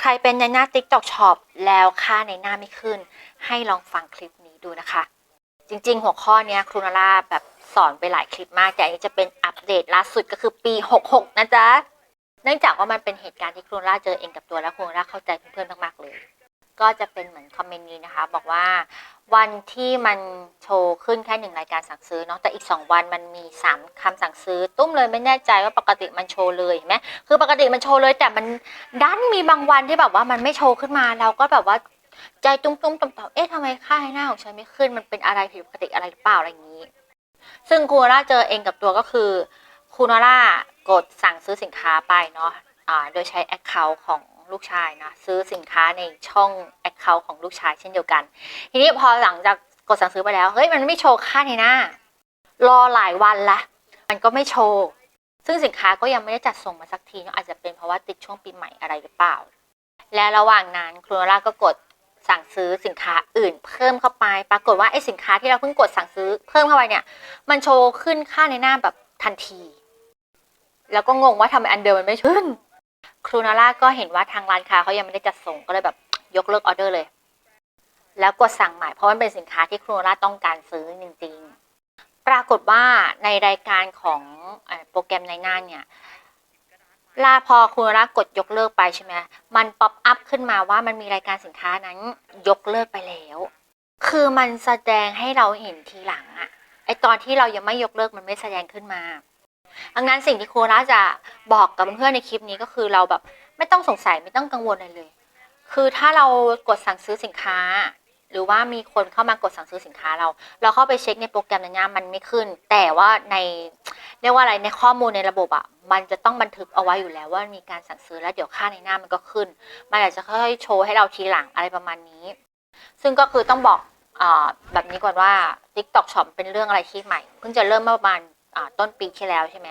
ใครเป็นในหน้า TikTok Shop แล้วค่าในหน้าไม่ขึ้น ให้ลองฟังคลิปนี้ดูนะคะ จริงๆ หัวข้อนี้ครูนาราแบบสอนไปหลายคลิปมาก แต่อันนี้จะเป็นอัปเดตล่าสุดก็คือปี 66 นะจ๊ะ เนื่องจากว่ามันเป็นเหตุการณ์ที่ครูนาราเจอเองกับตัวและครูนาราเข้าใจเพื่อนๆมากๆเลย ก็จะเป็นเหมือนคอมเมนต์นี้นะคะ บอกว่าวันที่มัน ว์ขึ้นแค่หนึ่งรายการสั่งซื้อเนาะแต่อีก 2 วันมันมี 3คำสั่งซื้อ ตุ้มเลยไม่แน่ใจว่าปกติมันโชว์เลยเห็นไหมคือปกติมันโชว์เลย แต่มันดันมีบางวันที่แบบว่ามันไม่โชว์ขึ้นมาเราก็แบบว่าใจตุ้มๆต่อมๆเอ๊ะทำไมค่าให้หน้าของฉันไม่ขึ้นมันเป็นอะไรผิดปกติอะไรหรือเปล่าอะไรอย่างนี้ ซึ่งครูน่าเจอเองกับตัวก็คือครูน่ากดสั่งซื้อสินค้าไปเนาะโดยใช้ Account ของลูกชายนะซื้อสินค้าในช่อง Account ของลูกชายเช่นเดียวกัน ทีนี้พอหลังจาก กดสั่งซื้อไปแล้ว เฮ้ย มันไม่โชว์ค่าในหน้า รอหลายวันละ มันก็ไม่โชว์ ซึ่งสินค้าก็ยังไม่ได้จัดส่งมาสักทีเนอะอาจจะเป็นเพราะว่าติดช่วงปีใหม่อะไรหรือเปล่า และระหว่างนั้นครูโนล่าก็กดสั่งซื้อสินค้าอื่นเพิ่มเข้าไป ปรากฏว่าไอ้สินค้าที่เราเพิ่งกดสั่งซื้อเพิ่มเข้าไปเนี่ย มันโชว์ขึ้นค่าในหน้าแบบทันที แล้วก็งงว่าทำไมอันเดิมมันไม่ขึ้น ครูนาร่าก็เห็นว่าทางร้านค้าเขายังไม่ได้จัดส่งก็เลยแบบยกเลิกออเดอร์เลย แล้วกดสั่งใหม่เพราะมันเป็นสินค้าที่ครูนราต้องการซื้อจริงๆ ปรากฏว่าในรายการของโปรแกรมในหน้าเนี่ยลาพอครูนรากดยกเลิกไปใช่ไหมมันป๊อปอัพขึ้นมาว่ามันมีรายการสินค้านั้นยกเลิกไปแล้ว คือมันแสดงให้เราเห็นทีหลังอะไอตอนที่เรายังไม่ยกเลิกมันไม่แสดงขึ้นมาดังนั้นสิ่งที่ครูนราจะบอกกับเพื่อนในคลิปนี้ก็คือเราแบบไม่ต้องสงสัยไม่ต้องกังวลอะไรเลย คือถ้าเรากดสั่งซื้อสินค้า หรือว่ามีคนเข้ามากดสั่งซื้อสินค้าเรา เราเข้าไปเช็คในโปรแกรมนั้นมันไม่ขึ้น แต่ว่าในเรียกว่าอะไรในข้อมูลในระบบอะมันจะต้องบันทึกเอาไว้อยู่แล้วว่ามีการสั่งซื้อแล้วเดี๋ยวค่าในหน้ามันก็ขึ้น มันอาจจะค่อยๆโชว์ให้เราทีหลังอะไรประมาณนี้ ซึ่งก็คือต้องบอกอแบบนี้ก่อนว่า TikTok Shop เป็นเรื่องอะไรที่ใหม่ เพิ่งจะเริ่มเมื่อประมาณต้นปีที่แล้วใช่ไหม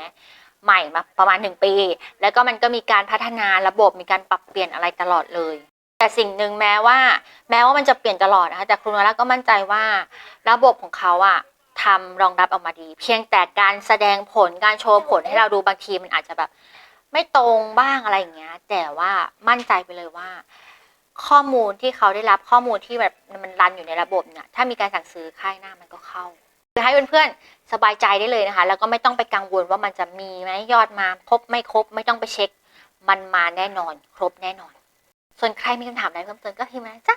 ใหม่มาประมาณหนึ่งปี แล้วก็มันก็มีการพัฒนาระบบมีการปรับเปลี่ยนอะไรตลอดเลย แต่สิ่งหนึ่งแม้ว่า แม้ว่ามันจะเปลี่ยนตลอดนะคะแต่ครูนาร่าก็มั่นใจว่าระบบของเขาอะทำรองรับออกมาดี เพียงแต่การแสดงผลการโชว์ผลให้เราดูบางทีมันอาจจะแบบ ไม่ตรงบ้างอะไรอย่างเงี้ย แต่ว่ามั่นใจไปเลยว่า ข้อมูลที่เขาได้รับข้อมูลที่แบบมันรันอยู่ในระบบเนี่ยถ้ามีการสั่งซื้อค่ายหน้ามันก็เข้าคือให้เพื่อนๆสบายใจได้เลยนะคะ แล้วก็ไม่ต้องไปกังวลว่ามันจะมีไหมยอดมาครบไม่ครบ ไม่ต้องไปเช็ค มันมาแน่นอน ครบแน่นอน ส่วนใครมีคำถามอะไรเพิ่มเติมก็พิมพ์มาจ้ะ